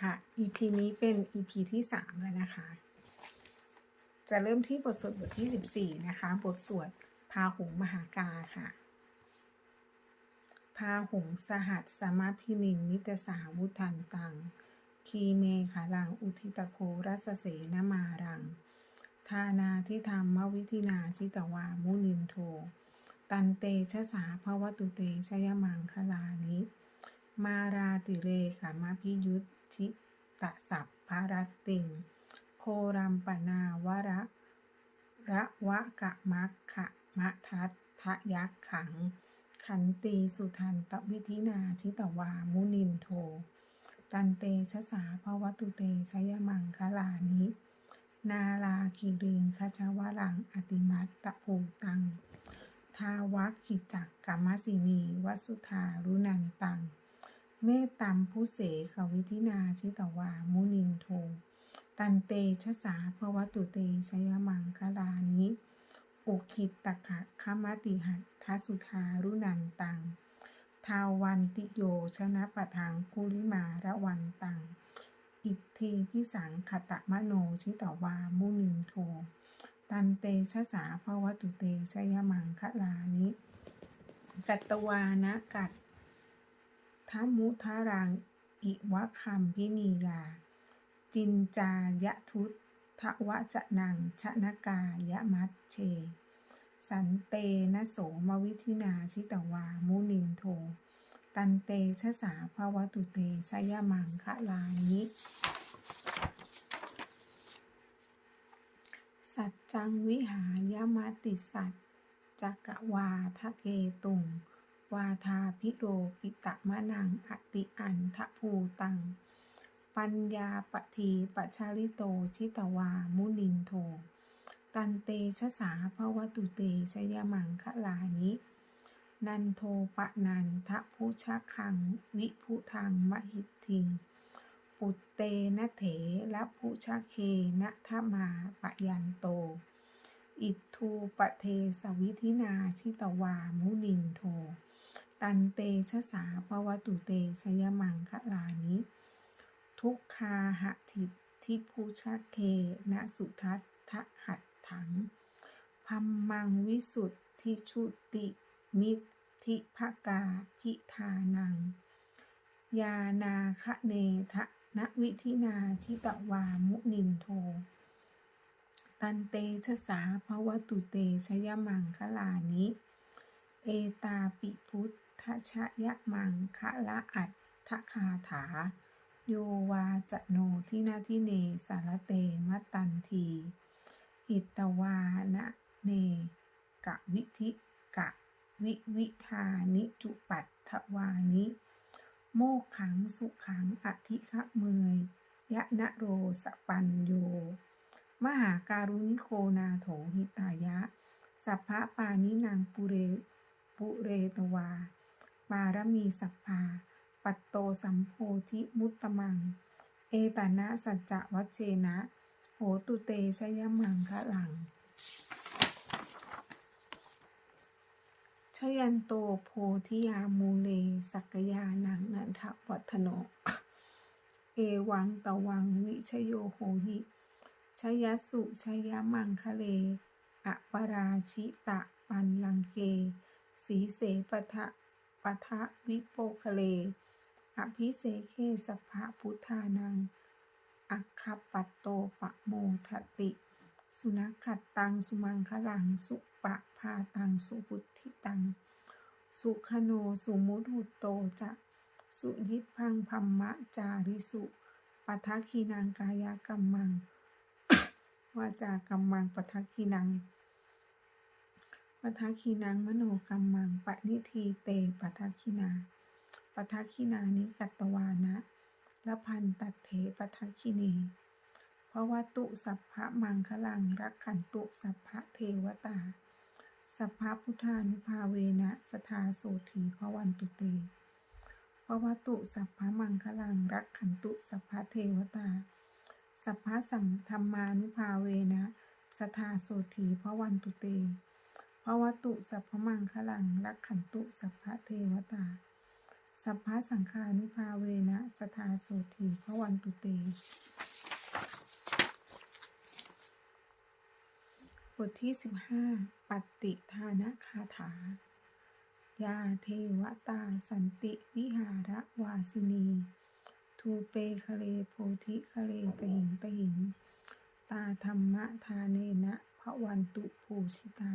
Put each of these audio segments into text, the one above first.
ค่ะ EP นี้เป็น EP ที่สามแล้วนะคะ จะเริ่มที่บทสวดบทที่สิบสี่นะคะ บทสวดพาหุงมหากาค่ะ พาหุงสหัสสมาพินินนิตสาวุทันตัง คีเมขาลังอุทิตโครัสเสนมารัง ทานาทิธรรมวิธินาชิตวามุนินโท ตันเตชะสาภวตุเตชยมังคลานิ มาราติเรขามพิยุท ธิตะสัพพารติง โครัมปนาวระระวะกะมักขะมะทัตทะยักขัง ขันตีสุทันตวิธินาชิตวามุนินโท ตันเตชะสาภวตุเตชยมังคลานิ นาลาคิริงคชวรังอติมัตตะภูตัง ทาวัคขิจักกัมมสินีวสุธารุนันตัง เมตตัมผู้เสขวิธินาชิตวา มุนินโท ตันเตชะสาภวตุเตชยมังคลานิอุคิตตะขะขมติหัตทัสุธารุนันตัง ทาวันติโยชนะปะทังคุลิมาระวันตัง อิทธิพิสังขตะมโนชิตวา มุนินโท ตันเตชะสาภวตุเตชยมังคลานิกัตตวานะกัต ทมุทารัง อิวะคัมพินียา จินจายะทุตทะวะจะนังชนกายะมัตเช สันเตนะโสมวิธินาชิตวา มุนินโท ตันเตชะสาภวตุเตชยมังคะลานิสัจจังวิหายมาติสัจจักกวาทะเกตุง วาทาพิโรปิตะมะนังอติอันทะภูตัง ปัญญาปทีปัชาลิโตชิตวามุนินโท ตันเตชะสาภวตุเตชยมังคะลานิ นันโทปะนันทะพุชะคัง วิพุทังมหิทธิง ปุตเตนะเถละพุชะเคนะทะมาปะยันโตอิททูปะเทสวิธินาชิตวามุนินโท ตันเตชะสาภวตุเตชยมังคะลานิ ทุกคาหะทิทิพุชะเคนะสุทัตทะหัตถังพัมมังวิสุทธิชุติมิทิภกาพิธานัง ยานาคะเนทะนวิธินาชิตวามุนินโท ตันเตชะสาภวตุเตชยมังคะลานิ เอตาปิพุท ธชยมังคะละอัตถคาถา โยวาจโนทินาทิเนสารเตมตันที อิตวานะเนกะวิธิกะวิวิธานิจุปัตถวานิ โมกขังสุขังอธิคะเมยยะนะโรสปัญโย มหาการุณิโคนาโถหิตายะ สัพพะปานินางปุเร ปุเรตวา ปารมีสัพพา ปัตโตสัมโพธิมุตตมัง เอตานะสัจจะวัชเชนะ โหตุเตชยมังคะหลัง ชยันโตโพธิยามูเล สักยานังนันทวัฒโน เอวังตะวังวิชโยโหหิชยสุชยมังคะเล อปราชิตะปันลังเก สีเสปทะ ปะทะวิโปคะเล อภิเสเคสัพพะพุทธานัง อัคคปัตโตปะโมทติ สุนัขขัดตัง สุมังคลัง สุปะพาตัง สุพุทธิตัง สุขโน สุมุทุโตจะสุยิตพังพัมมะจาริสุปัทคีนังกายกรรมังวาจากรรมังปัทคีนัง ปัทคีนังมโนกรรมังปณิทีเตปัทคีนาปัทคีนานิกัตวานะละพันตัดเถปัทคีเนเพราะว่าตุสัพพะมังคลังรักขันตุสัพพะเทวตา สัพพะพุทธานุภาเวนะสทาโสธีพวันตุเตเพราะว่าตุสัพพะมังคลังรักขันตุสัพพะเทวตา สัพพะสัมธรรมานุภาเวนะสทาโสธีพระวันตุเต เพราะว่าตุสัพพมังคลังรักขันตุสัพพะเทวตา สัพพะสังฆานุภาเวนะสทาโสถีพระวันตุเตบทที่ 15ปฏิทานะคาถา ยาเทวตาสันติวิหารวาสินี ทูเปคะเลโพธิคะเลตหิงตหิง ตาธรรมะทาเนนะพระวันตุภูชิตา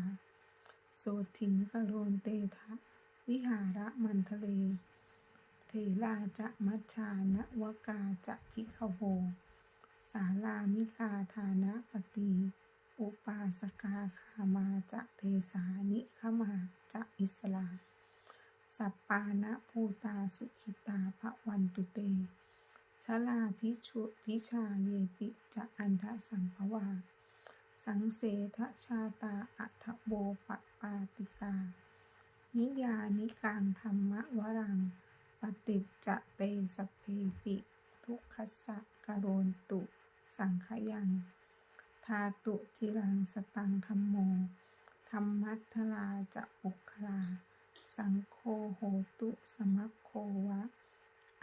โสถิงกโรนเตทะ วิหารมันทะเล เทลาจะมัชชานะวกาจะพิขโวสาลามิกาทานะปฏิอุปาสกาคามาจะเทสานิขมาจะอิสลา สัปปานะภูตาสุขิตาพระวันตุเตชลาพิชุพิชาเยปิจะอันทะสังภวา สังเสทชาตาอัทโบปปาติกา นิยานิกังธรรมวรัง ปฏิจจะเตสเพปิ ทุกขสะกโรนตุ สังขยังทาตุจิรังสตังธรรมโมธรรมัทธลาจะปุคลา สังโฆโหตุสมัคโควะ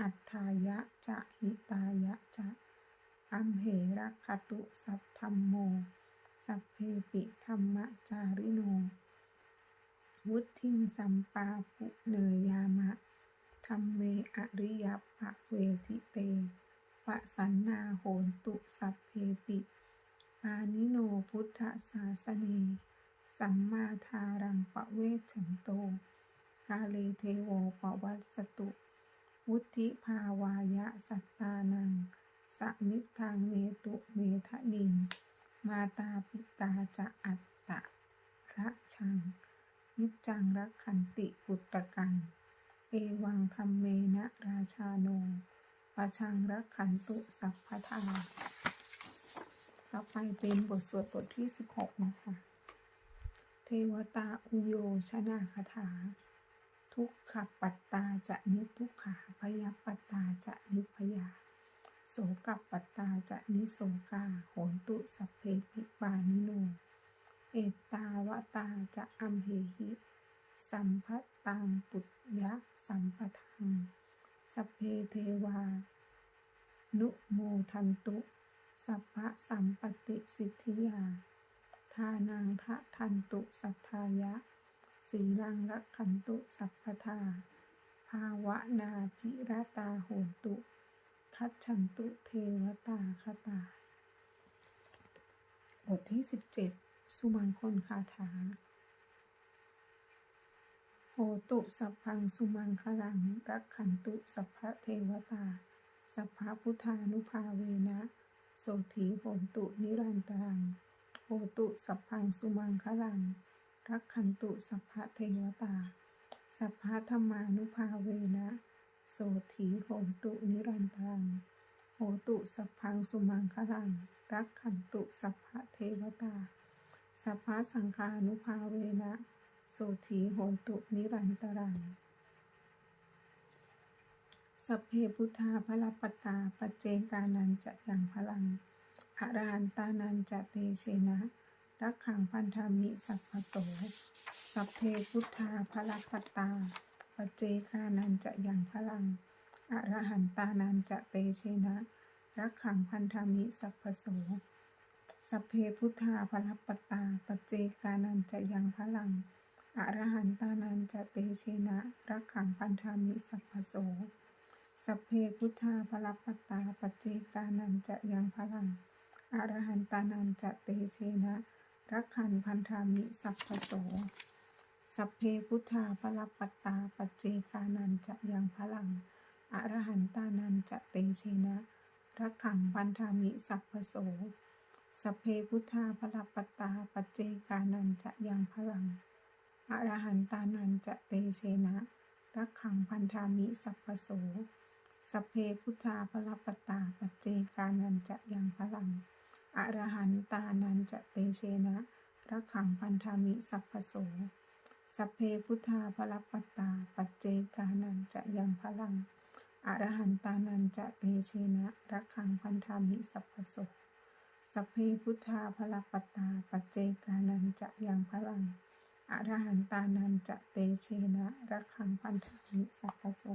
อัฏฐายะจะหิตายะจะอัมเหระคตุสัพธรรมโม สัพเพปิธรรมจาริโน วุทิงสัมปาปุเนยามะธรรมเมอริยปะเวทิเตปะสันนาโหนตุสัพเพปิปานิโนพุทธศาสเนสัมมาทารังปะเวชันโตกาเลเทโวปวัสสตุ วุธิภาวายะสัตตานัง สมิทางเมตุเมทะนิง มาตาปิตาจะอัตตะระชัง นิจจังรักขันติปุตตะกัง เอวังธรรมเมนะราชาโนปะชังรักขันตุสัพพทาต่อไปเป็นบทสวดบทที่ 16 นะคะ เทวตาอุโยชนาคาถา ทุกขปัตตาจะนิทุกขาพยาปัตตาจะนิพยา โสกับปัตตาจะนิโสกาโหนตุสัพเพปิปานิโน เอตาวตาจะอัมเหหิ สัมพัตตังปุตยะสัมปทัง สัพเพเทวา นุโมทันตุ สัพพะสัมปติสิทธิยา ทานังทะทันตุสัทธายะ สีลังรักขันตุสัพพทา ภาวะนาพิรตาโหนตุ คัจฉันตุเทวตาคาตา บทที่17สุมังคลคาถา โหตุสัพพังสุมังคลัง รักขันตุสัพพะเทวตา สัพพะพุทธานุภาเวนะ โสถีโหตุนิรันตรัง โหตุสัพพังสุมังคลัง รักขันตุสัพพะเทวตา สัพพะธรรมานุภาเวนะ โสถีโหตุนิรันตรัง โหตุสัพพังสุมังคลัง รักขันตุสัพพะเทวตา สัพพะสังฆานุภาเวนะโสถีโหตุนิรันตรัง สัพเพพุทธาพระปตาปเจกานันจะยังพลังอรหันตานันจะเตเชนะรักขังพันธามิสัพพโส สัพเพพุทธาพระปตา ปัจเจกานันจะยังพลัง อรหันตานันจะเตเชนะ รักขังพันธามิสัพพโสสัพเพพุทธาพระปัตตา ปัจเจกานันจะยังพลัง อรหันตานันจะเตเชนะ รักขังพันธามิสัพพโส สัพเพพุทธาพระปัตตา ปัจเจกานันจะยังพลัง อรหันตานันจะเตเชนะ รักขันพันธามิสัพพโส สัพเพพุทธาพระปัตตาปัจเจกานันจะยังพลัง อรหันตานันจะเตเชนะรักขังพันธามิสัพพโส สัพเพพุทธาพระปัตตาปัจเจกานันจะยังพลัง อรหันตานันจะเตเชนะรักขังพันธามิสัพพโส สัพเพพุทธาพระปัตตาปัจเจกานันจะยังพลัง อรหันตานันจะเตเชนะรักขังพันธามิสัพพโส สเพพุทธาภระปัตตา ปัจเจกานันจะยังพลัง อรหันตานันจะเตเชนะรักขังพันธามิสัพพสุสเพพุทธาภระปัตตา ปัจเจกานันจะยังพลัง อรหันตานันจะเตเชนะรักขังพันธามิสัพพสุ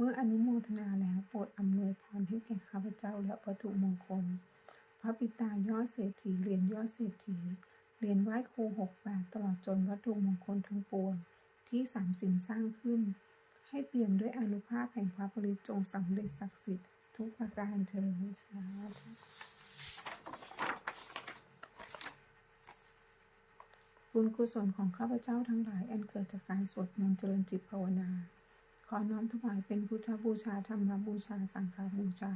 เมื่ออนุโมทนาแล้วโปรดอำนวยพรให้แก่ข้าพเจ้าและวัตถุมงคล พระปิตายอดเศรษฐีเหรียญยอดเศรษฐีเหรียญไหว้ครูหกแปดตลอดจนวัตถุมงคลทั้งปวงที่สามสิ่งสร้างขึ้น ให้เปี่ยมด้วยอนุภาพแห่งพระปริจงสำเร็จศักดิ์สิทธิ์ทุกประการเถิดสาธุบุญกุศลของข้าพเจ้าทั้งหลายอันเกิดจากการสวดมนต์เจริญจิตภาวนา ขอน้อมถวายเป็นพุทธบูชาธรรมบูชาสังฆบูชา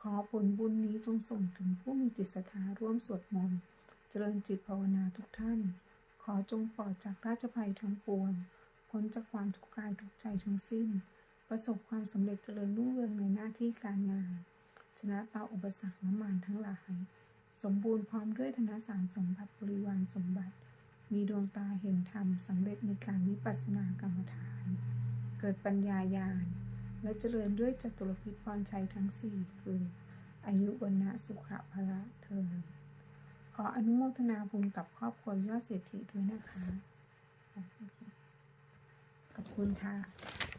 ขอผลบุญนี้จงส่งถึงผู้มีจิตศรัทธาร่วมสวดมนต์เจริญจิตภาวนาทุกท่าน ขอจงปลอดจากราชภัยทั้งปวงพ้นจากความทุกข์กายทุกใจทั้งสิ้น ประสบความสำเร็จเจริญรุ่งเรืองในหน้าที่การงาน ชนะต่ออุปสรรคและมารทั้งหลาย สมบูรณ์พร้อมด้วยธนสารสมบัติบริวารสมบัติ มีดวงตาเห็นธรรมสำเร็จในการวิปัสสนากรรมฐาน เกิดปัญญาญาณ และเจริญด้วยจตุรพิพรชัยทั้งสี่คือ อายุวันนะสุขะพละเทินขออนุโมทนาบุญกับครอบครัวยอดเศรษฐีด้วยนะคะ ขอบคุณค่ะ